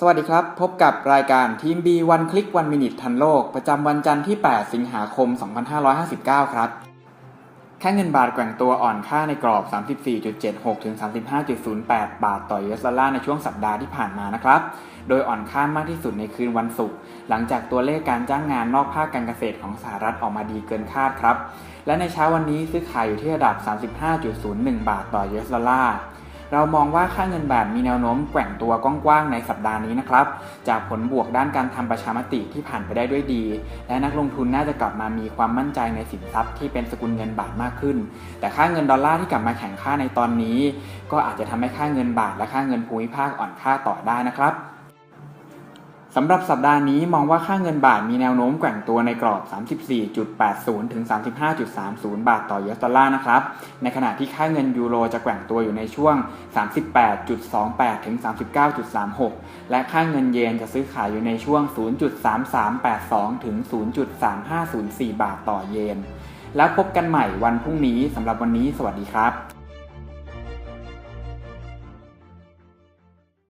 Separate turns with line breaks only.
สวัสดีครับ พบกับรายการทีม B วันคลิกวันมินิททันโลก ประจำวันจันทร์ที่ 8 สิงหาคม 2559 ครับ ค่าเงินบาทแกว่งตัวอ่อนค่าในกรอบ 34.76 ถึง 35.08 บาทต่อ US ดอลลาร์ในช่วงสัปดาห์ที่ผ่านมานะครับ โดยอ่อนค่ามากที่สุดในคืนวันศุกร์หลังจากตัวเลขการจ้างงานนอกภาคการเกษตรของสหรัฐออกมาดีเกินคาดครับ และในเช้าวันนี้ซื้อขายอยู่ที่ระดับ 35.01 บาทต่อ US ดอลลาร์ เรามองว่าค่าเงินบาทมีแนวโน้มแกว่งตัวกว้างๆในสัปดาห์นี้นะครับ จากผลบวกด้านการทำประชามติที่ผ่านไปได้ด้วยดี และนักลงทุนน่าจะกลับมามีความมั่นใจในสินทรัพย์ที่เป็นสกุลเงินบาทมากขึ้น แต่ค่าเงินดอลลาร์ที่กลับมาแข็งค่าในตอนนี้ ก็อาจจะทำให้ค่าเงินบาทและค่าเงินภูมิภาคอ่อนค่าต่อได้นะครับ สำหรับสัปดาห์นี้มองว่าค่าเงินบาทมีแนวโน้มแกว่งตัวในกรอบ 34.80 ถึง 35.30 บาทต่อ US ดอลลาร์นะครับ ในขณะที่ค่าเงินยูโรจะแกว่งตัวอยู่ในช่วง 38.28 ถึง 39.36 และค่าเงินเยนจะซื้อขายอยู่ในช่วง 0.3382 ถึง 0.3504 บาทต่อเยน แล้วพบกันใหม่วันพรุ่งนี้สำหรับวันนี้ สวัสดีครับ